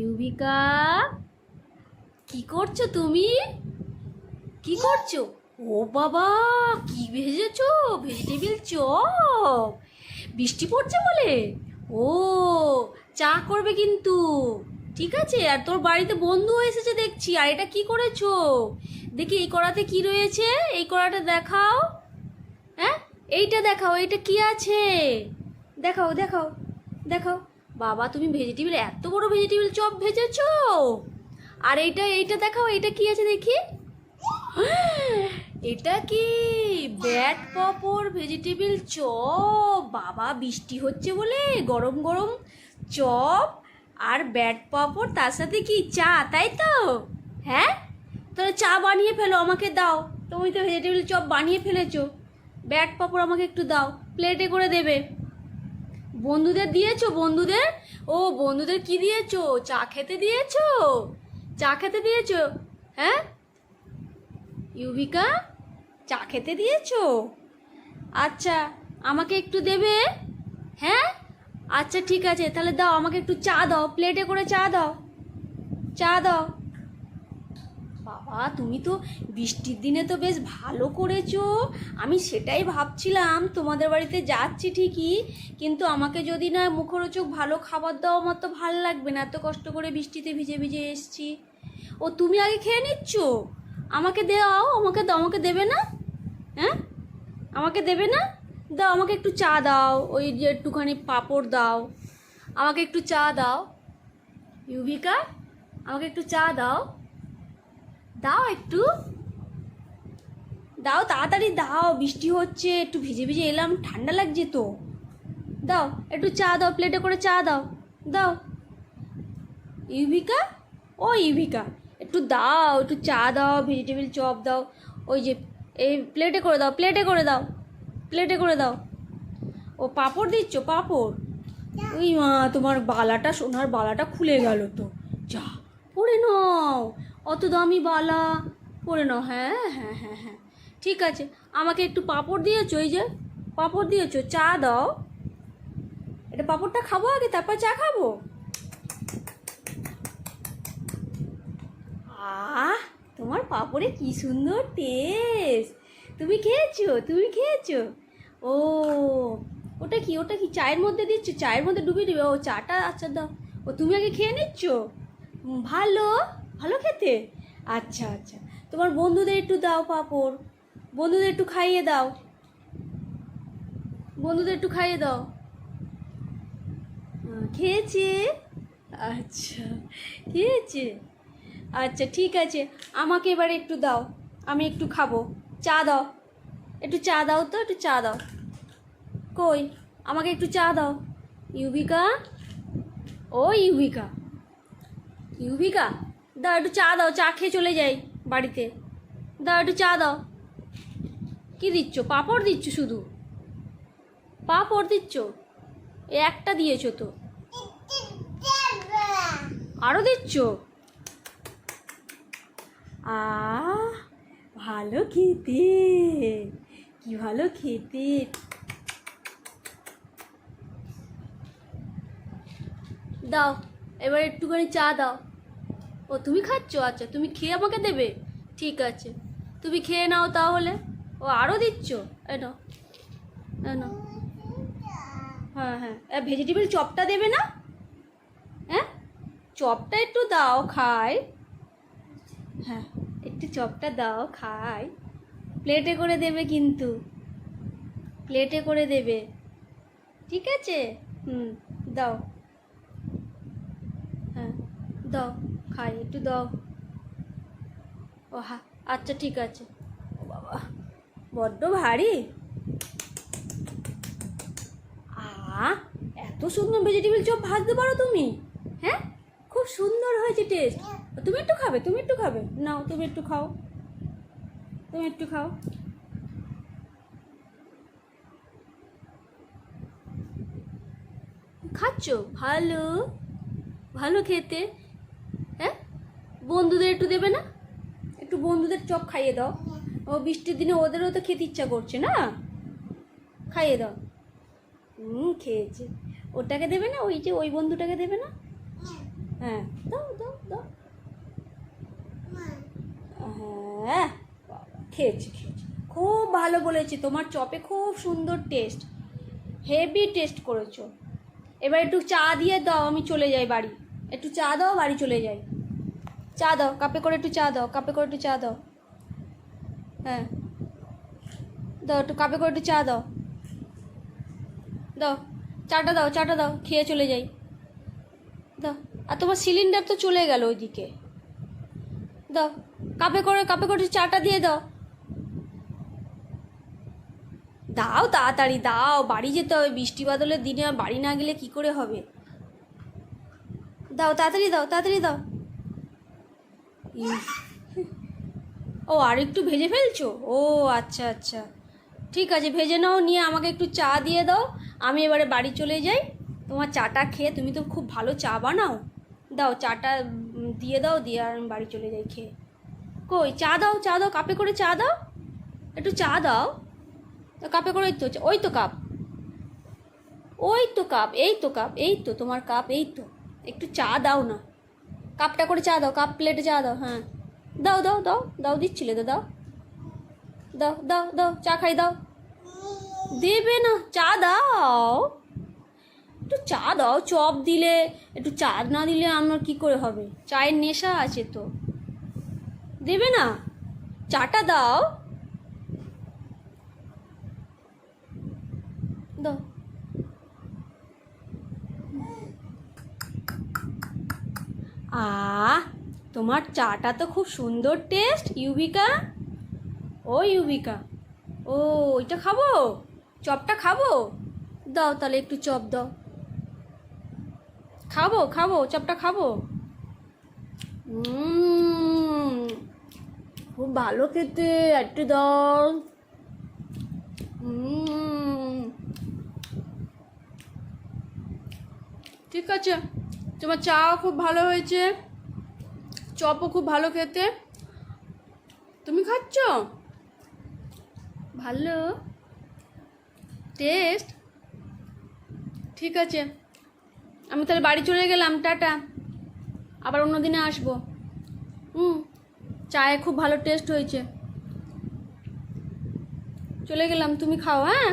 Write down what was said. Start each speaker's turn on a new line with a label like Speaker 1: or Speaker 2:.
Speaker 1: ইউবিকা, কি করছ তুমি? কি করছ? ও বাবা, কি ভেজেছো? Vegetable chop. বৃষ্টি পড়ছে বলে? ও, চা করবে কিন্তু। ঠিক আছে, আর তোর বাড়িতে বন্ধু এসেছে দেখছি, আর এটা কি করেছ? দেখি এই কড়াতে কি রয়েছে? এই কড়াটা দেখাও। হ্যাঁ এইটা দেখাও, এইটা কি আছে? দেখাও দেখাও দেখাও। বাবা, তুমি ভেজিটেবিল এত বড় ভেজিটেবিল চপ ভেজেছ? আর এইটা এইটা দেখাও, এইটা কি আছে দেখি? এটা কি? ব্যাট পাপড় ভেজিটেবিল চপ। বাবা, বৃষ্টি হচ্ছে বলে গরম গরম চপ আর ব্যাট পাপড় তার সাথে কি চা, তাই তো? হ্যাঁ? তাহলে চা বানিয়ে ফেলো, আমাকে দাও। তুমি তো ভেজিটেবিল চপ বানিয়ে ফেলেছো। ব্যাট পাপড় আমাকে একটু দাও প্লেটে করে দেবে। বন্ধুদের দিয়েছ বন্ধুদের? ও, বন্ধুদের কি দিয়েছ? চা খেতে দিয়েছ? চা খেতে দিয়েছ? হ্যাঁ? ইউবিকা চা খেতে দিয়েছ? আচ্ছা আমাকে একটু দেবে? হ্যাঁ? আচ্ছা ঠিক আছে, তাহলে দাও, আমাকে একটু চা দাও প্লেটে করে চা দাও। চা দাও। বাবা, তুমি তো বৃষ্টির দিনে তো বেশ ভালো করেছ। আমি সেটাই ভাবছিলাম, তোমাদের বাড়িতে যাচ্ছি ঠিকই, কিন্তু আমাকে যদি না মুখরোচক ভালো খাবার দাও, আমার তো ভালো লাগবে না, এত কষ্ট করে বৃষ্টিতে ভিজে ভিজে এসছি। ও, তুমি আগে খেয়ে নিচ্ছ? আমাকে দাও আমাকে আমাকে দেবে না? হ্যাঁ? আমাকে দেবে না? দাও, আমাকে একটু চা দাও, ওই যে একটুখানি পাঁপড় দাও। আমাকে একটু চা দাও। ইউবিকা আমাকে একটু চা দাও। দাও একটু। দাও, তাড়াতাড়ি দাও, বৃষ্টি হচ্ছে, একটু ভিজে ভিজে এলাম, ঠান্ডা লাগছে তো। দাও, একটু চা দাও প্লেটে করে চা দাও। দাও। ইউভিকা? ও ইউভিকা। একটু দাও, একটু চা দাও, ভেজিটেবিল চপ দাও, ওই যে, এই প্লেটে করে দাও প্লেটে করে দাও প্লেটে করে দাও। ও পাঁপড় দিচ্ছ, পাঁপড়? ওই মা, তোমার বালাটা, সোনার বালাটা খুলে গেল তো। যা, পড়ে নাও। অত দামি বালা। পরে নাও। হ্যাঁ হ্যাঁ হ্যাঁ হ্যাঁ। ঠিক আছে। আমাকে একটু পাঁপড় দিয়েছ, এই যে পাঁপড় দিয়েছ, চা দাও। এটা পাঁপড়টা খাব আগে, তারপর চা খাব? আহ, তোমার পাঁপড়ে কি সুন্দর টেস্ট তুমি খেয়েছো তুমি খেয়েছো। ও, ওটা কি ওটা কি চায়ের মধ্যে দিচ্ছ? চায়ের মধ্যে ডুবিয়ে দিবে। ও, চাটা আচ্ছা দাও। ও, তুমি আগে খেয়ে নিচ্ছ? ভালো। ভালো খেতে? আচ্ছা আচ্ছা। তোমার বন্ধুদের একটু দাও পাঁপড়। বন্ধুদের একটু খাইয়ে দাও। বন্ধুদের একটু খাইয়ে দাও। খেয়েছে? আচ্ছা খেয়েছে? আচ্ছা ঠিক আছে। আমাকে এবারে একটু দাও। আমি একটু খাব। চা দাও। একটু চা দাও তো, একটু চা দাও। কই? আমাকে একটু চা দাও। ইউবিকা ও ইউবিকা ইউবিকা দাও একটু চা দাও, চা খেয়ে চলে যাই বাড়িতে। দাও একটু চা দাও। কি দিচ্ছ? পাঁপড় দিচ্ছ শুধু? পাঁপড় দিচ্ছ? এ একটা দিয়েছ তো। আরও দিচ্ছ? আ ভালো খেতে। কি ভালো খেতে। দাও, এবার একটুখানি চা দাও। ও, তুমি খাচ্ছ? আচ্ছা তুমি খেয়ে আমাকে দেবে? ঠিক আছে। তুমি খেয়ে নাও তাহলে। ও আরও দিচ্ছ? নাও। হ্যাঁ হ্যাঁ। ভেজিটেবিল চপটা দেবে না? হ্যাঁ? চপটা একটু দাও, খাই। হ্যাঁ একটু চপটা দাও, খাই। প্লেটে করে দেবে কিন্তু। প্লেটে করে দেবে। ঠিক আছে? হুম, দাও। হ্যাঁ দাও। খাই, একটু দাও। ও হা আচ্ছা ঠিক আছে। ও বাবা, বড্ড ভারী। আ, এত সুন্দর ভেজিটেবিল চপ ভাজতে পারো তুমি? হ্যাঁ? খুব সুন্দর হয়েছে টেস্ট তুমি একটু খাবে, তুমি একটু খাবে। নাও, তুমি একটু খাও। তুমি একটু খাও। খাচ্ছ? ভালো। ভালো খেতে। বন্ধুদের একটু দেবে না? একটু বন্ধুদের চপ খাইয়ে দাও। ও বৃষ্টির দিনে ওদেরও তো খেতে ইচ্ছা করছে না? খাইয়ে দাও। হুম খেয়েছে। ওটাকে দেবে না? ওই যে ওই বন্ধুটাকে দেবে না? হ্যাঁ দাও দাও দাও। হ্যাঁ খেয়েছি খেয়েছি। খুব ভালো বলেছি, তোমার চপে খুব সুন্দর টেস্ট হেভি টেস্ট করেছ। এবার একটু চা দিয়ে দাও, আমি চলে যাই বাড়ি। একটু চা দাও, বাড়ি চলে যাই। চা দাও, কাপে করে একটু চা দাও, কাপে করে একটু চা দাও। হ্যাঁ। দাও, একটু কাপে করে একটু চা দাও। দাও, চাটা দাও চাটা দাও, খেয়ে চলে যাই। দাও, আর তোমার সিলিন্ডার তো চলে গেল ওইদিকে। দাও, কাপে করে কাপে করে একটু চাটা দিয়ে দাও। দাও তাড়াতাড়ি, দাও, বাড়ি যেতে হবে, বৃষ্টি বাদলের দিনে আর বাড়ি না গেলে কি করে হবে? দাও, তাড়াতাড়ি দাও তাড়াতাড়ি দাও। ও, আর একটু ভেজে ফেলছো? ও আচ্ছা আচ্ছা। ঠিক আছে, ভেজে নাও, নিয়ে আমাকে একটু চা দিয়ে দাও। আমি এবারে বাড়ি চলে যাই। তোমার চাটা খেয়ে, তুমি তো খুব ভালো চা বানাও। দাও, চাটা দিয়ে দাও, দিয়ে আর আমি বাড়ি চলে যাই খেয়ে। কই, চা দাও চা দাও, কাপে করে চা দাও। একটু চা দাও। তো কাপে করে তো, ওই তো কাপ। ওই তো কাপ, এই তো কাপ, এই তো, তোমার কাপ, এই তো। একটু চা দাও না। কাপটা করে চা দাও, কাপ প্লেটে চা দাও হ্যাঁ। দাও দাও দাও দাও দিচ্ছিলে তো, দাও। দাও দাও দাও, চা খাই, দাও। দেবে না, চা দাও। একটু চা দাও, চপ দিলে, একটু চা না দিলে আমার কি করে হবে? চায়ের নেশা আছে তো। দেবে না, চাটা দাও। দাও। আহ, তোমার চাটা তো খুব সুন্দর টেস্ট ইউবিকা ও ইউবিকা ও, ওইটা খাব? চপটা খাব? দাও তাহলে একটু চপ দাও। খাব খাব, চপটা খাব। খুব ভালো খেতে, একটু দাও। ঠিক আছে। তোমার চা খুব ভালো হয়েছে চপও খুব ভালো খেতে। তুমি খাচ্ছ? ভালো। টেস্ট ঠিক আছে। আমি তাহলে বাড়ি চলে গেলাম টাটা। আবার অন্য দিনে আসব। হুম চায়ে খুব ভালো টেস্ট হয়েছে। চলে গেলাম তুমি খাও হ্যাঁ?